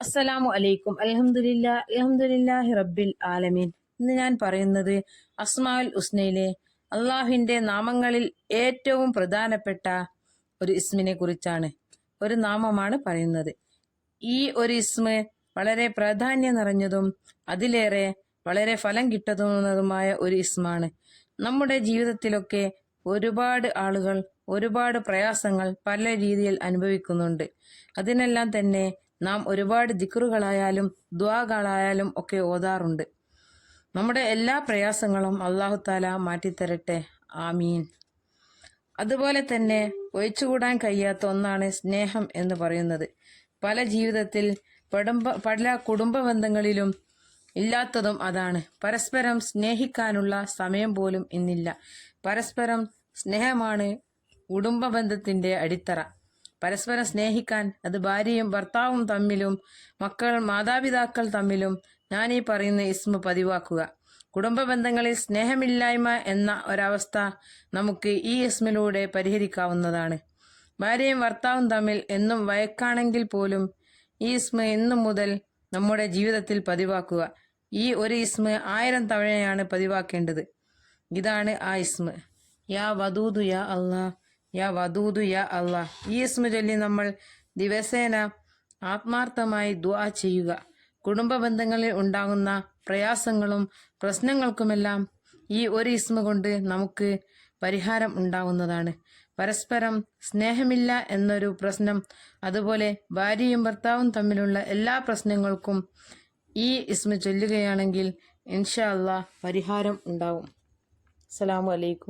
അസ്സലാമു അലൈക്കും. അൽഹംദുലില്ലാ അൽഹംദുലില്ലാഹി റബ്ബിൽ ആലമീൻ. ഇന്ന് ഞാൻ പറയുന്നത് അസ്മാൽ ഉസ്നയിലെ അള്ളാഹുവിന്റെ നാമങ്ങളിൽ ഏറ്റവും പ്രധാനപ്പെട്ട ഒരു ഇസ്മിനെ കുറിച്ചാണ് ഒരു നാമമാണ് പറയുന്നത്. ഈ ഒരു ഇസ്മ വളരെ പ്രാധാന്യം നിറഞ്ഞതും അതിലേറെ വളരെ ഫലം കിട്ടുന്നതുമായ ഒരു ഇസ്മാണ്. നമ്മുടെ ജീവിതത്തിലൊക്കെ ഒരുപാട് ആളുകൾ ഒരുപാട് പ്രയാസങ്ങൾ പല രീതിയിൽ അനുഭവിക്കുന്നുണ്ട്. അതിനെല്ലാം തന്നെ നാം ഒരുപാട് ദിക്റുകളായാലും ദ്വാകളായാലും ഒക്കെ ഓതാറുണ്ട്. നമ്മുടെ എല്ലാ പ്രയാസങ്ങളും അള്ളാഹുത്താല മാറ്റിത്തരട്ടെ. ആമീൻ. അതുപോലെ തന്നെ ഒഴിച്ചുകൂടാൻ കഴിയാത്ത ഒന്നാണ് സ്നേഹം എന്ന് പറയുന്നത്. പല ജീവിതത്തിൽ പടുംബ പല കുടുംബ ബന്ധങ്ങളിലും ഇല്ലാത്തതും അതാണ്. പരസ്പരം സ്നേഹിക്കാനുള്ള സമയം പോലും ഇന്നില്ല. പരസ്പരം സ്നേഹമാണ് കുടുംബ ബന്ധത്തിന്റെ അടിത്തറ. പരസ്പരം സ്നേഹിക്കാൻ അത് ഭാര്യയും ഭർത്താവും തമ്മിലും മക്കൾ മാതാപിതാക്കൾ തമ്മിലും ഞാൻ ഈ പറയുന്ന ഇസ്മ പതിവാക്കുക. കുടുംബ ബന്ധങ്ങളിൽ സ്നേഹമില്ലായ്മ എന്ന ഒരവസ്ഥ നമുക്ക് ഈ ഇസ്മിലൂടെ പരിഹരിക്കാവുന്നതാണ്. ഭാര്യയും ഭർത്താവും തമ്മിൽ എന്നും വയക്കാണെങ്കിൽ പോലും ഈ ഇസ്മ എന്നും മുതൽ നമ്മുടെ ജീവിതത്തിൽ പതിവാക്കുക. ഈ ഒരു ഇസ്മ ആയിരം തവണയാണ് പതിവാക്കേണ്ടത്. ഇതാണ് ആ ഇസ്മ. യാ വദൂദു യാ അള്ളാ യാ വദൂദു യാ അള്ളാ. ഈ ഇസ്മ നമ്മൾ ദിവസേന ആത്മാർത്ഥമായി ദുആ ചെയ്യുക. കുടുംബ ബന്ധങ്ങളിൽ ഉണ്ടാകുന്ന പ്രയാസങ്ങളും പ്രശ്നങ്ങൾക്കുമെല്ലാം ഈ ഒരു ഇസ്മ കൊണ്ട് നമുക്ക് പരിഹാരം ഉണ്ടാകുന്നതാണ് പരസ്പരം സ്നേഹമില്ല എന്നൊരു പ്രശ്നം അതുപോലെ ഭാര്യയും ഭർത്താവും തമ്മിലുള്ള എല്ലാ പ്രശ്നങ്ങൾക്കും ഈ ഇസ്മ ചൊല്ലുകയാണെങ്കിൽ ഇൻഷാ അള്ളാ പരിഹാരം ഉണ്ടാവും. അസ്സലാമു അലൈക്കും.